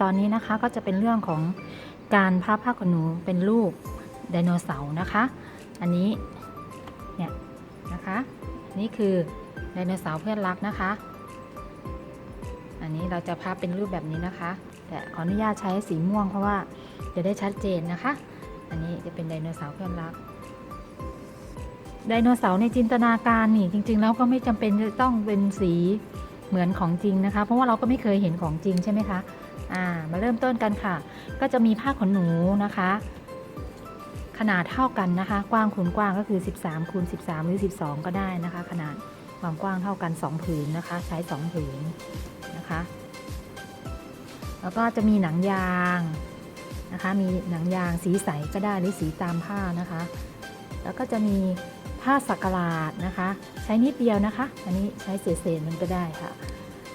ตอนนี้นะคะก็จะเป็นเรื่องของการพับผ้าขนหนูเป็นรูปไดโนเสาร์นะคะ อันนี้เนี่ยนะคะนี่คือไดโนเสาร์เพื่อนรักนะคะ อันนี้เราจะพับเป็นรูปแบบนี้นะคะ แต่ขออนุญาตใช้สีม่วงเพราะว่าจะได้ชัดเจนนะคะ อันนี้จะเป็นไดโนเสาร์เพื่อนรักไดโนเสาร์ในจินตนาการนี่จริง ๆ แล้วก็ไม่จำเป็นจะต้องเป็นสีเหมือนของจริงนะคะ เพราะว่าเราก็ไม่เคยเห็นของจริงใช่ไหมคะ อ่ามาเริ่มต้นกันค่ะ ก็จะมีผ้าขนหนูนะคะ ขนาดเท่ากันนะคะ กว้างคูณกว้างก็คือ 13คูณ13 หรือ 12 ก็ได้นะคะ ขนาดความกว้างเท่ากัน 2 ผืนนะคะ ใช้ 2 ผืนนะคะ แล้วก็จะมีหนังยางนะคะ มีหนังยางสีใสก็ได้หรือสีตามผ้านะคะ แล้วก็จะมีผ้าสักหลาดนะคะ ใช้นิดเดียวนะคะ อันนี้ใช้เศษๆมันก็ได้ค่ะ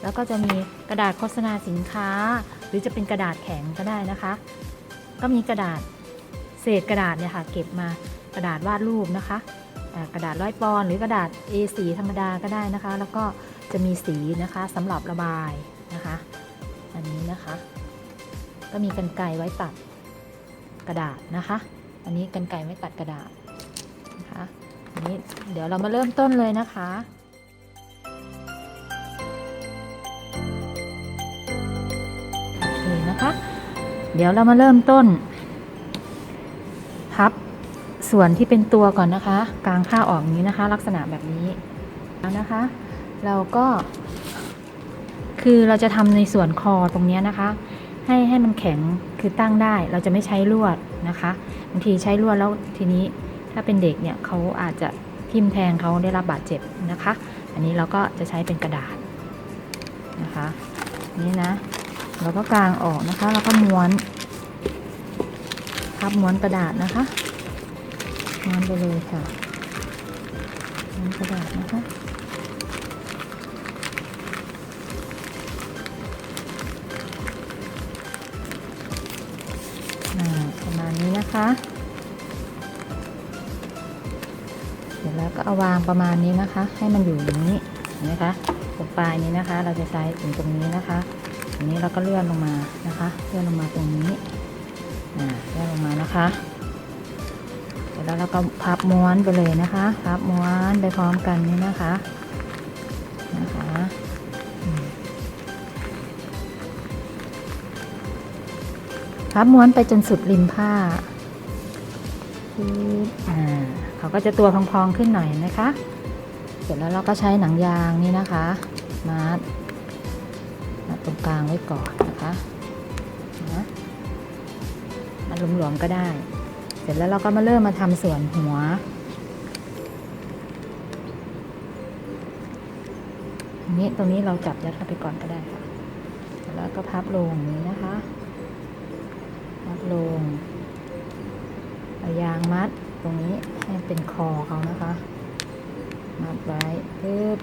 แล้วก็จะมีกระดาษโฆษณาสินค้า หรือจะเป็นกระดาษแข็งก็ได้นะคะ ก็มีกระดาษเศษกระดาษเนี่ยค่ะ เก็บมากระดาษวาดรูปนะคะ กระดาษร้อยปอนหรือกระดาษ A4 ธรรมดาก็ได้นะคะ แล้วก็จะมีสีนะคะสำหรับระบายนะคะ อันนี้นะคะ ก็มีกันไกรไว้ตัดกระดาษนะคะ อันนี้กันไกรไว้ตัดกระดาษนะคะอันนี้เดี๋ยวเรามาเริ่มต้นเลยนะคะ นะคะ เดี๋ยวเรามาเริ่มต้น พับส่วนที่เป็นตัวก่อนนะคะ กลางผ้าออกนี้นะคะ ลักษณะแบบนี้แล้วนะคะ เราก็คือเราจะทำในส่วนคอตรงนี้นะคะ ให้ให้มันแข็งคือตั้งได้เราจะไม่ใช้ลวดนะคะบางทีใช้ลวดแล้วทีนี้ถ้าเป็นเด็กเนี่ยเขาอาจจะทิ่มแทงเขาได้รับบาดเจ็บนะคะ อันนี้เราก็จะใช้เป็นกระดาษนะคะ นี่นะ เราก็กางออกนะคะ แล้วก็ม้วนพับม้วนกระดาษนะคะม้วนไปเลยค่ะม้วนกระดาษนะคะประมาณนี้นะคะ เสร็จแล้วก็เอาวางประมาณนี้นะคะ ให้มันอยู่อย่างนี้เห็นไหมคะตรงปลายนี้นะคะ เราจะใช้ถึงตรงนี้นะคะ อันนี้เราก็เลื่อนลงมานะคะ เลื่อนลงมาตรงนี้เลื่อนลงมานะคะเสร็จแล้วเราก็พับม้วนไปเลยนะคะ พับม้วนไปพร้อมกันนี่นะคะ นะคะพับม้วนไปจนสุดริมผ้าปึ๊บอ่าเขาก็จะตัวพองๆขึ้นหน่อยนะคะ เสร็จแล้วเราก็ใช้หนังยางนี่นะคะ มัดมัด ตรงกลางไว้ก่อนนะคะนะมัดหลวมๆก็ได้ เสร็จแล้วเราก็มาเริ่มมาทำส่วนหัวอันนี้ตรงนี้เราจับยัดเข้าไปก่อนก็ได้ค่ะ แล้วก็พับลงนี้นะคะ พับลงเอายางมัดตรงนี้ให้เป็นคอเขานะคะ มัดไว้ปึ๊บ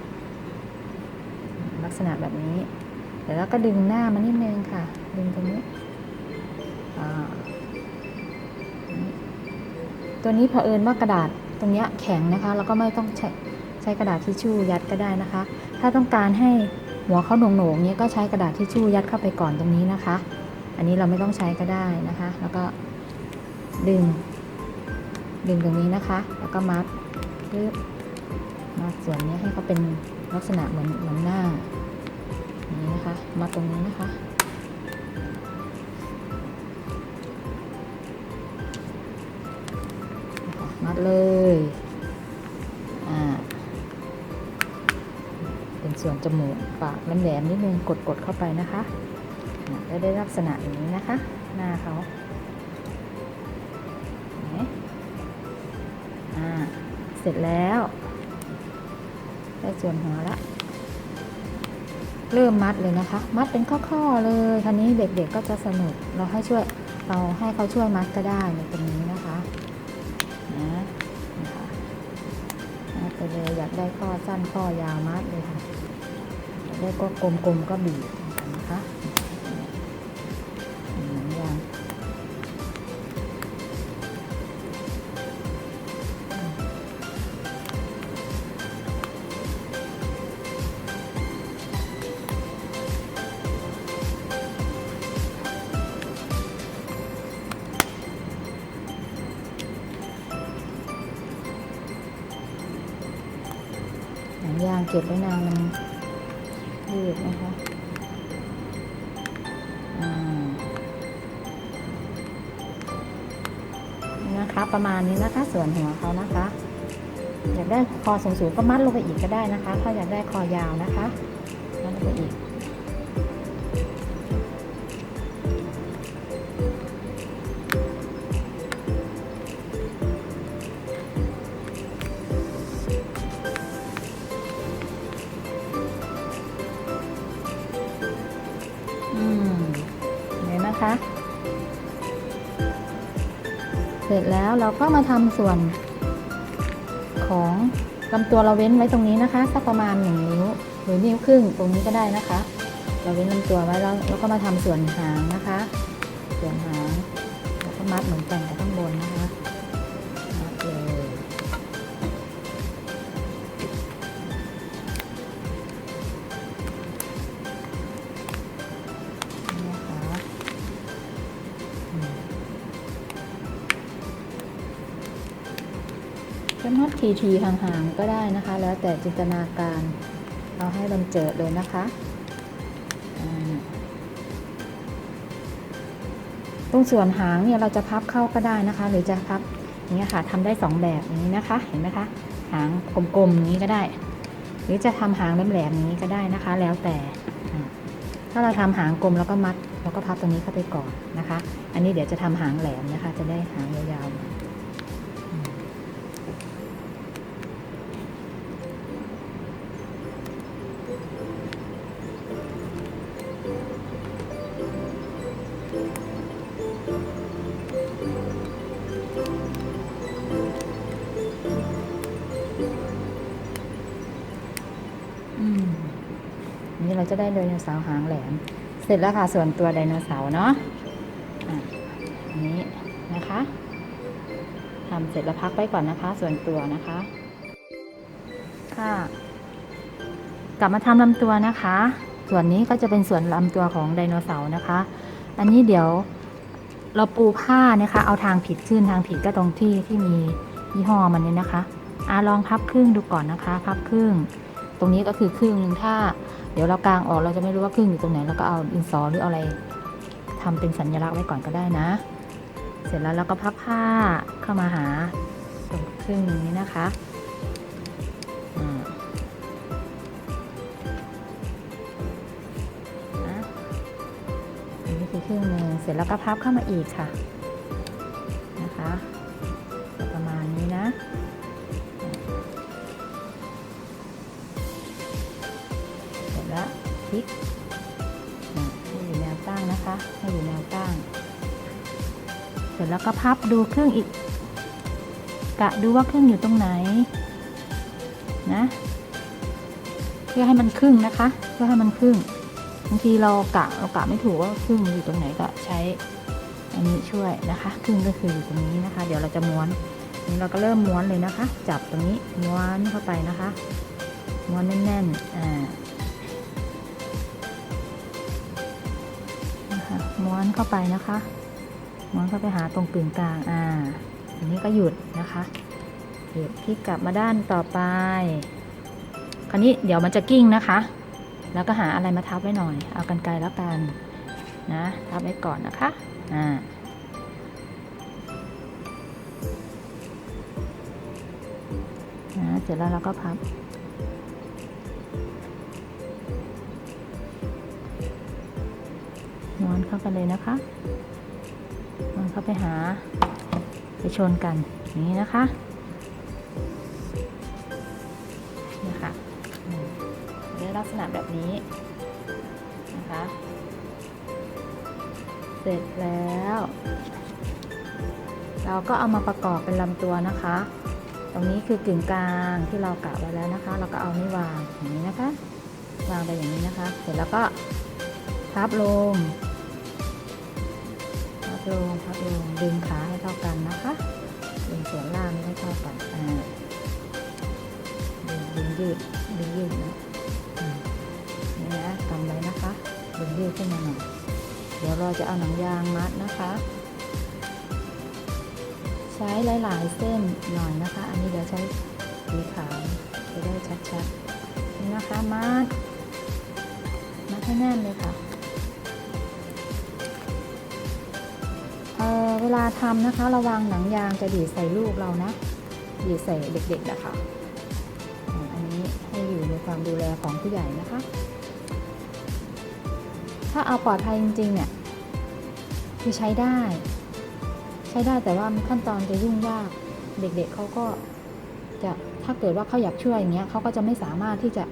ลักษณะแบบนี้ ดี๋ยวเราก็ดึงหน้ามานิดนึงค่ะ ดึงตรงนี้ตัวนี้เผอิญว่ากระดาษตรงนี้แข็งนะคะเราก็ไม่ต้องใช้ใช้กระดาษทิชชู่ยัดก็ได้นะคะ ถ้าต้องการให้หัวเขาโหนงๆเนี้ยก็ใช้กระดาษทิชชู่ยัดเข้าไปก่อนตรงนี้นะคะ อันนี้เราไม่ต้องใช้ก็ได้นะคะ แล้วก็ดึง ดึงตรงนี้นะคะ แล้วก็มัดปึ๊บมัดส่วนนี้ให้เขาเป็นลักษณะเหมือนเหมือนหน้า นี้นะคะมัดตรงนี้นะคะ มัดเลย อ่า เป็นส่วนจมูกปากแหลมๆนิดนึงกดๆเข้าไปนะคะจะได้ลักษณะอย่างนี้นะคะ หน้าเขาเห็นไหมอ่าเสร็จแล้ว ได้ส่วนหัวและ เริ่มมัดเลยนะคะ มัดเป็นข้อๆเลยคันนี้เด็กๆก็จะสนุกเราให้ช่วยเราให้เขาช่วยมัดก็ได้ในตรงนี้นะคะนะนะคะมัดไปเลยอยากได้ข้อสั้นข้อยาวมัดเลยค่ะอยากได้ก็กลมๆก็บีบ มันยืดนะคะอ่านี่นะคะประมาณนี้นะคะส่วนหัวเขานะคะ อยากได้คอสูงๆก็มัดลงไปอีกก็ได้นะคะ ถ้าอยากได้คอยาวนะคะ มัดลงไปอีก นะคะ เสร็จแล้วเราก็มาทำส่วนของลำตัวเราเว้นไว้ตรงนี้นะคะสักประมาณหนึ่งนิ้วหรือนิ้วครึ่งตรงนี้ก็ได้นะคะ เราเว้นลำตัวไว้แล้วเราก็มาทำส่วนหางนะคะ ส่วนหางแล้วก็มัดเหมือนกันกับข้างบนนะคะ จะมัดทีทีห่างๆก็ได้นะคะ แล้วแต่จินตนาการเอาให้บันเจิดเลยนะคะตรงส่วนหางเนี่ยเราจะพับเข้าก็ได้นะคะ หรือจะพับอย่างเงี้ยค่ะทำได้สองแบบนี้นะคะ เห็นไหมคะหางกลมๆอย่างนี้ก็ได้ หรือจะทำหางแหลมๆอย่างนี้ก็ได้นะคะ แล้วแต่ถ้าเราทำหางกลมแล้วก็มัดแล้วก็พับตรงนี้เข้าไปก่อนนะคะ อันนี้เดี๋ยวจะทำหางแหลมนะคะ จะได้หางยาวๆ นี่เราจะได้ไดโนเสาร์หางแหลม เสร็จแล้วค่ะส่วนตัวไดโนเสาร์เนาะอันนี้นะคะทำเสร็จแล้วพักไว้ก่อนนะคะ ส่วนตัวนะคะค่ะกลับมาทำลำตัวนะคะ ส่วนนี้ก็จะเป็นส่วนลำตัวของไดโนเสาร์นะคะ อันนี้เดี๋ยวเราปูผ้านะคะ เอาทางผิดขึ้นทางผิดก็ตรงที่ที่มียี่ห้อมันเนี่ยนะคะอาลองพับครึ่งดูก่อนนะคะ พับครึ่ง ตรงนี้ก็คือครึ่งหนึ่งถ้า เดี๋ยวเรากางออกเราจะไม่รู้ว่าครึ่งอยู่ตรงไหนเราก็เอาดินสอหรือเอาอะไรทำเป็นสัญลักษณ์ไว้ก่อนก็ได้นะ เสร็จแล้วเราก็พับผ้าเข้ามาหาตรงครึ่งหนึ่งนี้นะคะอันนี้คือครึ่งหนึ่งเสร็จแล้วก็พับเข้ามาอีกค่ะนะคะ พลิกอะให้อยู่แนวตั้งนะคะ ให้อยู่แนวตั้ง เสร็จแล้วก็พับดูเครื่องอีก กะดูว่าเครื่องอยู่ตรงไหนนะเพื่อให้มันครึ่งนะคะ เพื่อให้มันครึ่งบางทีเรากะเรากะไม่ถูกว่าครึ่งอยู่ตรงไหนก็ใช้อันนี้ช่วยนะคะครึ่งก็คืออยู่ตรงนี้นะคะ เดี๋ยวเราจะม้วนนี่เราก็เริ่มม้วนเลยนะคะ จับตรงนี้ม้วนเข้าไปนะคะ ม้วนแน่นๆอ่า ม้วนเข้าไปนะคะ ม้วนเข้าไปหาตรงกึ่งกลางอ่าอันนี้ก็หยุดนะคะหยุดพลิกกลับมาด้านต่อไป คราวนี้เดี๋ยวมันจะกิ้งนะคะ แล้วก็หาอะไรมาทับไว้หน่อย เอากันไกลแล้วกันนะทับไว้ก่อนนะคะอ่านะเสร็จแล้วเราก็พับ ม้วนเข้าไปเลยนะคะม้วนเข้าไปหา ไปชนกันอย่างนี้นะคะนี่ค่ะอืมในลักษณะแบบนี้นะคะ เสร็จแล้ว เราก็เอามาประกอบเป็นลำตัวนะคะ ตรงนี้คือกึ่งกลางที่เรากะไว้แล้วนะคะ เราก็เอานี่วางอย่างนี้นะคะ วางไปอย่างนี้นะคะ เสร็จแล้วก็พับลงับลงพับลงดึงขาให้เท่ากันนะคะดึงส่วนล่างให้เท่ากันอ่าดึงดึงยืดดึงยืดนะนี่นะกำไว้นะคะดึงยืดขึ้นมาหน่อยเดี๋ยวเราจะเอาหนังยางมัดนะคะ ใช้หลาย ๆ เส้นหน่อยนะคะ อันนี้เดี๋ยวใช้สีขาวจะได้ชัดๆนี่นะคะมัดมัดให้แน่นเลยค่ะ ทำนะคะ ระวังหนังยางจะดีดใส่ลูกเรานะดีดใส่เด็กๆนะคะอันนี้ให้อยู่ในความดูแลของผู้ใหญ่นะคะ ถ้าเอาปลอดภัยจริงๆเนี่ยคือใช้ได้ ใช้ได้แต่ว่าขั้นตอนจะยุ่งยากเด็กๆเขาก็จะถ้าเกิดว่าเขาอยากช่วยอย่างเงี้ยเขาก็จะไม่สามารถที่จะ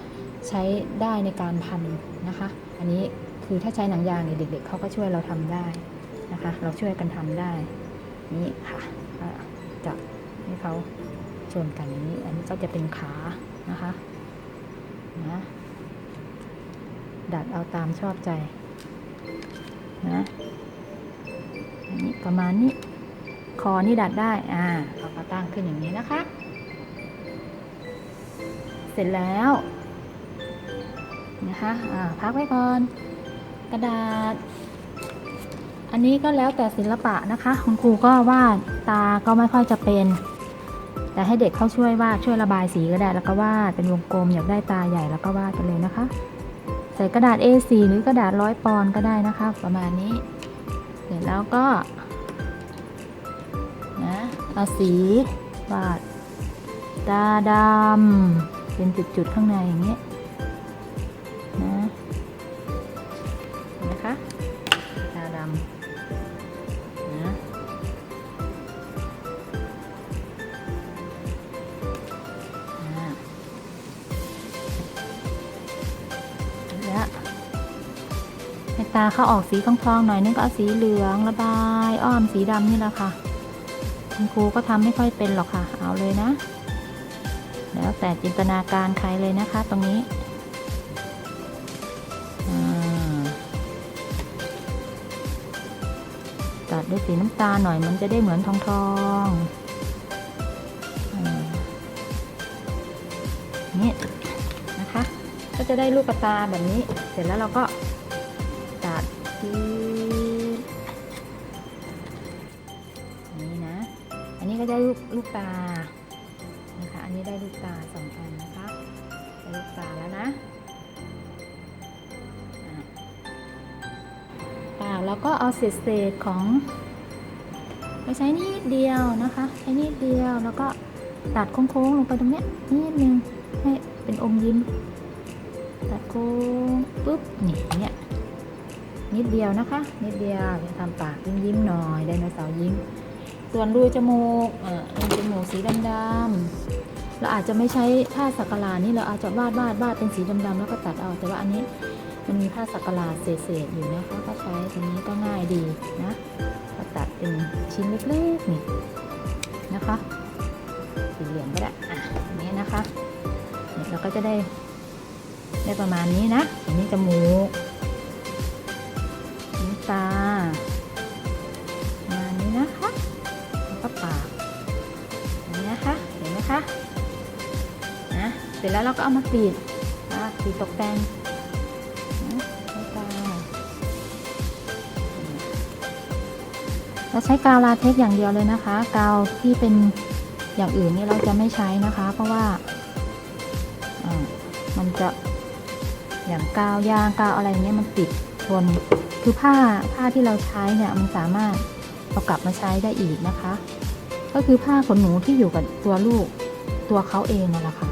ใช้ได้ในการพันนะคะ อันนี้คือถ้าใช้หนังยางเนี่ยเด็กๆเขาก็ช่วยเราทำได้นะคะ เราช่วยกันทำได้ นี่ค่ะจะให้เขาชนกันอย่างนี้ อันนี้ก็จะเป็นขานะคะนะดัดเอาตามชอบใจนะอันนี้ประมาณนี้คอนี่ดัดได้อ่าเราก็ตั้งขึ้นอย่างนี้นะคะ เสร็จแล้วนะคะอ่าพักไว้ก่อน กระดาษ อันนี้ก็แล้วแต่ศิลปะนะคะ คุณครูก็วาดตาก็ไม่ค่อยจะเป็น แต่ให้เด็กเขาช่วยวาดช่วยระบายสีก็ได้แล้วก็วาดเป็นวงกลมอยากได้ตาใหญ่แล้วก็วาดไปเลยนะคะ ใส่กระดาษ A4 หรือกระดาษร้อยปอนก็ได้นะคะ ประมาณนี้ เสร็จแล้วก็นะเอาสีวาดตาดำเป็นจุดๆข้างในอย่างนี้ เขาออกสีทองๆหน่อยนึงก็เอาสีเหลืองระบายอ้อมสีดำนี่แหละค่ะคุณครูก็ทำไม่ค่อยเป็นหรอกค่ะ เอาเลยนะ แล้วแต่จินตนาการใครเลยนะคะ ตรงนี้ตัดด้วยสีน้ำตาลหน่อยมันจะได้เหมือนทองทองนี่นะคะ ก็จะได้ลูกตาแบบนี้ เสร็จแล้วเราก็ นนี้ก็ได้ลูกลูกตา นะคะ อันนี้ได้ลูกตาสองอันนะคะได้ลูกตาแล้วนะปากแล้วก็เอาเศษเศษของไปใช้นิดเดียวนะคะ ใช้นิดเดียวแล้วก็ตัดโค้งๆลงไปตรงเนี้ยนิดนึงให้เป็นอมยิ้ม ตัดโค้งปุ๊บนี่เนี่ยนิดเดียวนะคะ นิดเดียวทำปากยิ้มยิ้มๆหน่อยไดโนเสาร์ยิ้ม ส่วนรูจมูกอ่ารูจมูกสีดำๆเราอาจจะไม่ใช้ผ้าสักหลานี่เราอาจจะวาดวาดวาดเป็นสีดำๆแล้วก็ตัดเอา แต่ว่าอันนี้มันมีผ้าสักหลาเศษๆอยู่นะคะก็ใช้ตัวนี้ก็ง่ายดีนะก็ตัดเป็นชิ้นเล็กๆนี่นะคะสีเหลืองก็ได้อะอันนี้นะคะเนี่ยเราก็จะได้ได้ประมาณนี้นะอันนี้จมูก เสร็จแล้วเราก็เอามาปิดนะปิดตกแต่งนะใช้กาวเราใช้กาวลาเทคอย่างเดียวเลยนะคะ กาวที่เป็นอย่างอื่นนี่เราจะไม่ใช้นะคะ เพราะว่าอ่ามันจะอย่างกาวยางกาวอะไรเงี้ยมันติดทนคือผ้าผ้าที่เราใช้เนี่ยมันสามารถเอากลับมาใช้ได้อีกนะคะ ก็คือผ้าขนหนูที่อยู่กับตัวลูกตัวเขาเองนั่นแหละค่ะ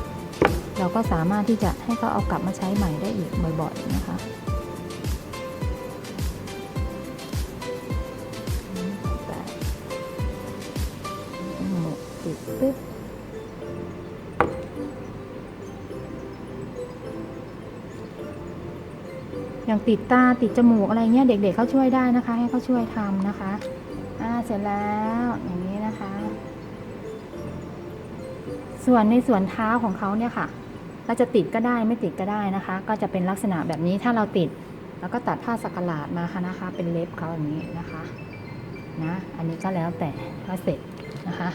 เราก็สามารถที่จะให้เขาเอากลับมาใช้ใหม่ได้อีกบ่อยๆนะคะอืมไปหมกติดปึ๊บอย่างติดตาติดจมูกอะไรเงี้ยเด็กๆเขาช่วยได้นะคะ ให้เขาช่วยทำนะคะอ่าเสร็จแล้วอย่างนี้นะคะ ส่วนในส่วนเท้าของเขาเนี่ยค่ะ เราจะติดก็ได้ไม่ติดก็ได้นะคะ ก็จะเป็นลักษณะแบบนี้ถ้าเราติดแล้วก็ตัดผ้าสักหลาดมาค่ะนะคะ เป็นเล็บเขาอย่างนี้นะคะนะอันนี้ก็แล้วแต่ถ้าเสร็จนะคะ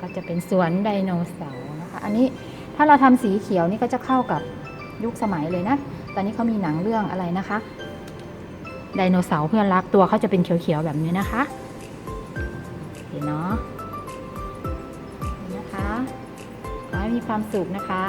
ก็จะเป็นสวนไดโนเสาร์นะคะ อันนี้ถ้าเราทำสีเขียวนี่ก็จะเข้ากับยุคสมัยเลยนะ ตอนนี้เขามีหนังเรื่องอะไรนะคะ ไดโนเสาร์เพื่อนรักตัวเขาจะเป็นเขียวๆแบบนี้นะคะ เห็นเนาะ มีความสุขนะคะ